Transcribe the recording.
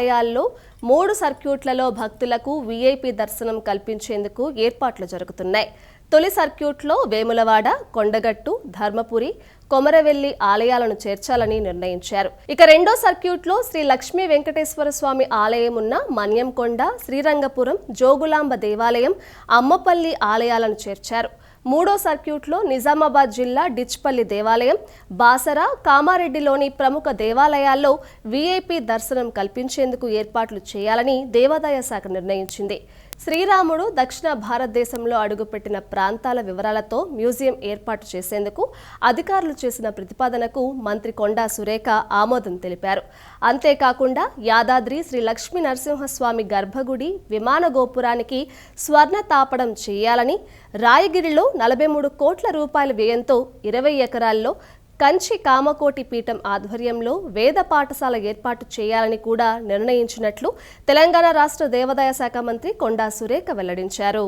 ఆలయాల్లో మూడు సర్క్యూట్లలో భక్తులకు వీఐపీ దర్శనం కల్పించేందుకు ఏర్పాట్లు జరుగుతున్నాయి. తొలి సర్క్యూట్లో వేములవాడ కొండగట్టు ధర్మపురి కొమరవెల్లి ఆలయాలను చేర్చాలని నిర్ణయించారు. ఇక రెండో సర్క్యూట్లో శ్రీ లక్ష్మీ వెంకటేశ్వర స్వామి ఆలయం ఉన్న మన్యంకొండ శ్రీరంగపురం జోగులాంబ దేవాలయం అమ్మపల్లి ఆలయాలను చేర్చారు. మూడో సర్క్యూట్లో నిజామాబాద్ జిల్లా డిచ్పల్లి దేవాలయం బాసర కామారెడ్డిలోని ప్రముఖ దేవాలయాల్లో వీఐపీ దర్శనం కల్పించేందుకు ఏర్పాట్లు చేయాలని దేవాదాయ శాఖ నిర్ణయించింది. శ్రీరాముడు దక్షిణ భారతదేశంలో అడుగుపెట్టిన ప్రాంతాల వివరాలతో మ్యూజియం ఏర్పాటు చేసేందుకు అధికారులు చేసిన ప్రతిపాదనకు మంత్రి కొండా సురేఖ ఆమోదం తెలిపారు. అంతేకాకుండా యాదాద్రి శ్రీ లక్ష్మీ నరసింహస్వామి గర్భగుడి విమాన గోపురానికి స్వర్ణ తాపడం చేయాలని రాయగిరిలో నలభై మూడు కోట్ల రూపాయల వ్యయంతో ఇరవై ఎకరాల్లో కంచి కామకోటి పీఠం ఆధ్వర్యంలో వేద పాఠశాల ఏర్పాటు చేయాలని కూడా నిర్ణయించినట్లు తెలంగాణ రాష్ట్ర దేవాదాయ శాఖ మంత్రి కొండా సురేఖ వెల్లడించారు.